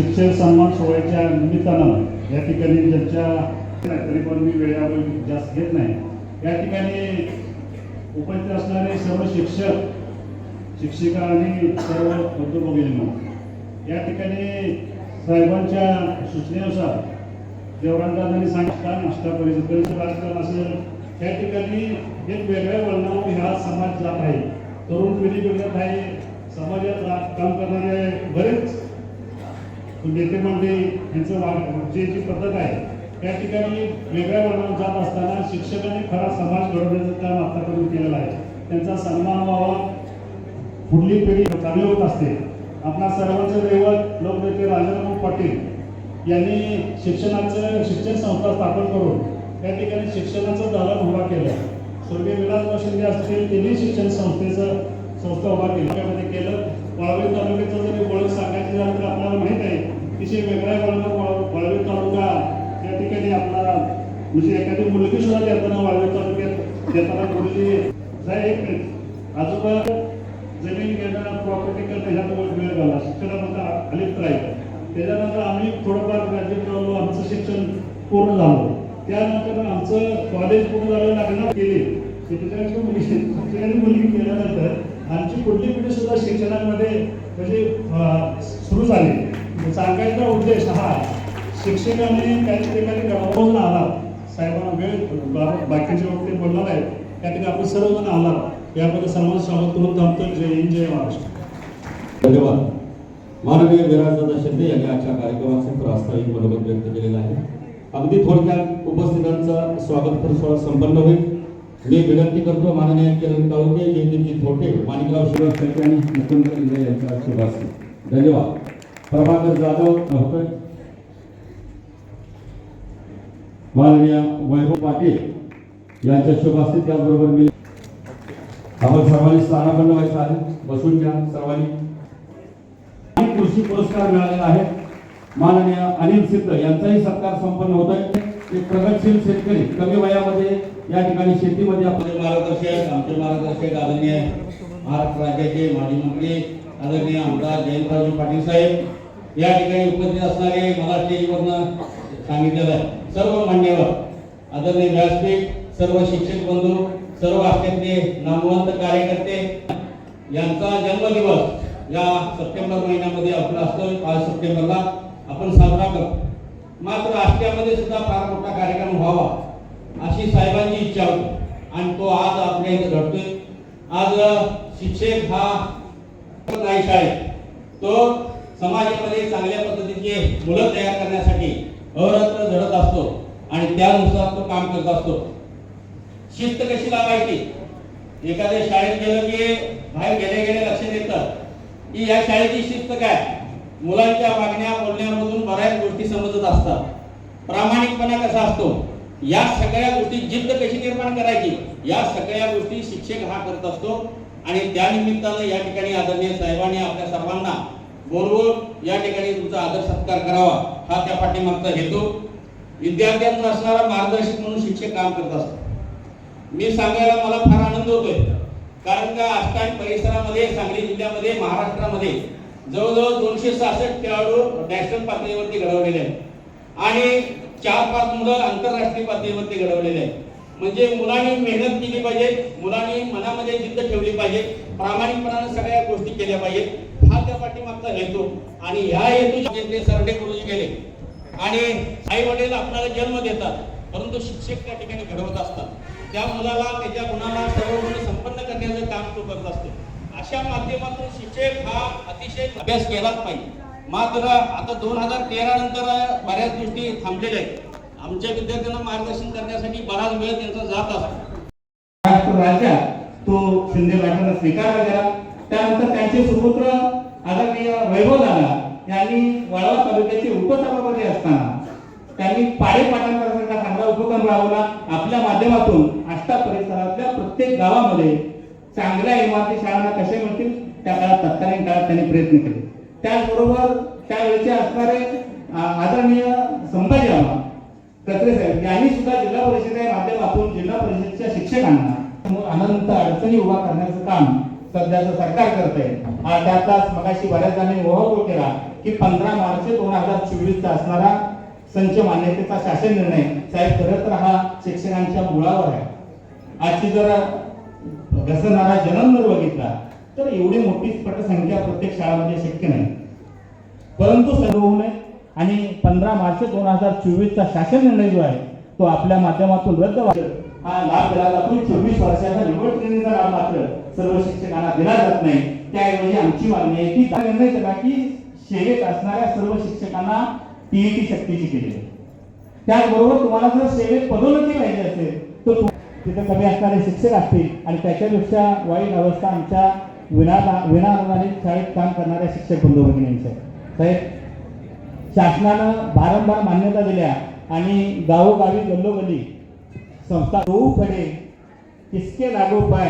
शिक्षक सन्मान सोहळ्याच्या निमित्तानं या ठिकाणी ज्यांच्या तरी पण मी वेळेवर जास्त घेत नाही या ठिकाणी उपस्थित असणारे सर्व शिक्षक शिक्षिका आणि सर्व बंधू या ठिकाणी साहेबांच्या सूचनेनुसार देवरांदांनी सांगितलं नाष्टा परिषद कार्यक्रम असेल त्या ठिकाणी एक वेगळ्या वर्णावर हा समाज जात आहे. तरुण पिढी बघत आहे समाजात काम करणारे बरेच नेते मंडळी यांचं वा- जे जी पद्धत आहे त्या ठिकाणी वेगळ्या वर्णावर जात असताना शिक्षकांनी खरा समाज घडवण्याचं काम आतापर्यंत केलेलं आहे. त्यांचा सन्मान व्हावा. पुढली पिढी चांगली होत असते. आपला सर्वांचे दैवत लोकनेते राजाराम पाटील यांनी शिक्षणाचं शिक्षण संस्था स्थापन करून त्या ठिकाणी शिक्षणाचं दालन उभा केलं. स्वर्गीय विलासराव शिंदे असतील त्यांनी शिक्षण संस्थेचं संस्था उभा केली. त्यामध्ये केलं. वाळवे तालुक्याचं जरी ओळख सांगायचं झालं तर आपल्याला माहीत आहे अतिशय वेगळ्या वाळवे तालुका त्या ठिकाणी आपला म्हणजे एखादी मुलगी सुद्धा देताना वाळवे तालुक्यात देताना मुलगी एक आजोबा जमीन घेणं प्रॉपर्टी करणं ह्यामुळे वेळ झाला शिक्षणामध्ये अलिप्त राहिलं. त्याच्यानंतर आम्ही थोडंफार ग्रॅज्युएट झालो. आमचं शिक्षण पूर्ण झालं. त्यानंतर आमचं कॉलेज पूर्ण झालं लग्न केले मुलगी मुलगी केल्यानंतर आमची पुढली पिढी सुद्धा शिक्षणामध्ये म्हणजे सुरू झाली. सांगायचा उद्देश हा शिक्षकांनी काही ठिकाणी गमावून आला साहेबांना वेळ बाकीचे वक्ते बोलणार आहेत. त्या ठिकाणी आपण सर्वजण आलात. याबद्दल सर्वांचं स्वागत करून थांबतो. जय हिंद जय महाराष्ट्र. धन्यवाद. माननीय विराजदादा शिंदे यांनी आजच्या कार्यक्रमाचे प्रास्ताविक मनोगत व्यक्त केलेलं आहे. अगदी थोडक्यात उपस्थितांचा स्वागत सोहळा संपन्न होईल. मी विनंती करतो माननीय किरण काळुके जयदीपजी थोटे माणिकराव आणि मुकुंद इंद्रे यांचा शुभारंभ. धन्यवाद. प्रभाकर जाधव होतोय माननीय वैभव पाटील यांच्या शुभास्थित त्याचबरोबर मी आपण सर्वांनी स्थानापन्न व्हायचं आहे. बसून घ्या सर्वांनी. कृषी पुरस्कार मिळालेला आहे माननीय अनिल सिद्ध यांचाही सत्कार संपन्न होत आहे. ते प्रगतशील शेतकरी कमी वयामध्ये या ठिकाणी शेतीमध्ये आपले मार्गदर्शक आमचे मार्गदर्शक आदरणीय महाराष्ट्र राज्याचे माजी मंत्री आदरणीय आमदार जयंतराजू पाटील साहेब. या ठिकाणी उपस्थित असणारे मला स्टेजवरनं सांगितलेलं आहे. सर्व मान्यवर आदरणीय व्यासपीठ सर्व शिक्षक बंधू सर्व आपल्यातले नामवंत कार्यकर्ते यांचा जन्मदिवस या सप्टेंबर महिन्यामध्ये आपला असतो. पाच सप्टेंबरला आपण साजरा करतो. मात्र आष्ट्यामध्ये सुद्धा फार मोठा कार्यक्रम व्हावा अशी साहेबांची इच्छा होती. आणि तो आज आपल्या इथे घडतोय. आज शिक्षक हा नाही शाळेत. तो समाजामध्ये चांगल्या पद्धतीचे मुलं तयार करण्यासाठी अरत्र झडत असतो आणि त्यानुसार तो काम करत असतो. शिस्त कशी लावायची? एखाद्या शाळेत गेलं की बाहेर गेले गेले लक्षात येतं की या शाळेची शिस्त काय? मुलांच्या मागण्या बोलण्यामधून बऱ्याच गोष्टी समजत असतात. प्रामाणिकपणा कसा असतो? या सगळ्या गोष्टी जिद्द कशी निर्माण करायची? या सगळ्या गोष्टी शिक्षक हा करत असतो. आणि त्यानिमित्तानं या ठिकाणी आदरणीय साहेबांनी आपल्या सर्वांना बोलवून या ठिकाणी तुमचा आदर सत्कार करावा हा त्या पाठीमागचा हेतू. विद्यार्थ्यांचा असणारा मार्गदर्शक म्हणून शिक्षक काम करत असतात. मी सांगायला मला फार आनंद होतोय. कारण का आष्टांग परिसरामध्ये सांगली जिल्ह्यामध्ये महाराष्ट्रामध्ये जवळजवळ दोनशे सहासष्ट खेळाडू नॅशनल पातळीवरती घडवलेले आहेत. आणि चार पाच मुलं आंतरराष्ट्रीय पातळीवरती घडवलेले आहेत. म्हणजे मुलांनी मेहनत केली पाहिजे मुलांनी ठेवली पाहिजे प्रामाणिकपणाने सगळ्या गोष्टी केल्या पाहिजेत. हा त्या पाठीमागचा हेतू आणि ह्या हेतू सरडे गुरुजी गेले. आणि आई वडील आपल्याला जन्म देतात. परंतु शिक्षक त्या ठिकाणी घडवत असतात. त्या मुलाला त्याच्या गुणाला सर्व गुण संपन्न करण्याचं काम तो करत असतो. अशा माध्यमातून शिक्षक हा अतिशय अभ्यास केलाच पाहिजे. मात्र आता दोन हजार तेरा नंतर बऱ्याच गोष्टी थांबलेल्या आहेत. आमच्या विद्यार्थ्यांना मार्गदर्शन करण्यासाठी बराच वेळ त्यांचा जात असतो. राज्यात तो शिंदे गटाला स्वीकारला गेला. त्यानंतर त्यांचे सुपुत्र आदरणीय वैभव दादा यांनी वाळवा तालुक्याचे उपसभापती असताना त्यांनी पाळे पाटणकरांचा चांगला उपक्रम राबवला. आपल्या माध्यमातून आष्टा परिसरातल्या प्रत्येक गावामध्ये चांगल्या इमारती शाळांना कसे मिळतील त्या काळात तत्कालीन काळात त्यांनी प्रयत्न केले. त्याचबरोबर त्यावेळेचे असणारे आदरणीय संभाजी आबा कत्रे साहेब यांनी सुद्धा जिल्हा परिषदेच्या माध्यमातून जिल्हा परिषदेच्या शिक्षकांना अनंत अडचणी उभा करण्याचं काम सध्याचं सरकार करत आहे त्यातलाच मगाशी बऱ्याच जणांनी ओहापोह केला की पंधरा मार्च दोन हजार चोवीसचा असणारा संच मान्यतेचा शासन निर्णय साहेब खरं तर हा शिक्षकांच्या मुळावर आहे. आजची जर घसरणारा जन्म जर बघितला तर एवढी मोठी पटसंख्या प्रत्येक शाळामध्ये शक्य नाही. परंतु सर्व होऊ नये. आणि पंधरा मार्च दोन हजार चोवीसचा शासन निर्णय जो आहे तो आपल्या माध्यमातून रद्द व्हावा हा लाभ दिला जातो. चोवीस वर्षाचा निवड ट्रेनिंगचा लाभ मात्र सर्व शिक्षकांना दिला जात नाही. त्याऐवजी आमची मागणी आहे की निर्णय केला की सेवेत असणाऱ्या सर्व शिक्षकांना टीईटी सक्तीची केली त्याचबरोबर तुम्हाला जर सेवेत पदोन्नती पाहिजे असेल तर तिथे कमी असणारे शिक्षक असतील आणि त्याच्यापेक्षा वाईट अवस्था आमच्या विना विनाअनुदानित शाळेत काम करणाऱ्या शिक्षक बंधू भगिनींची. साहेब शासनानं वारंवार मान्यता दिल्या आणि गावोगावी गल्लोगल्ली संस्था होऊ खडे किसके लागू पाय?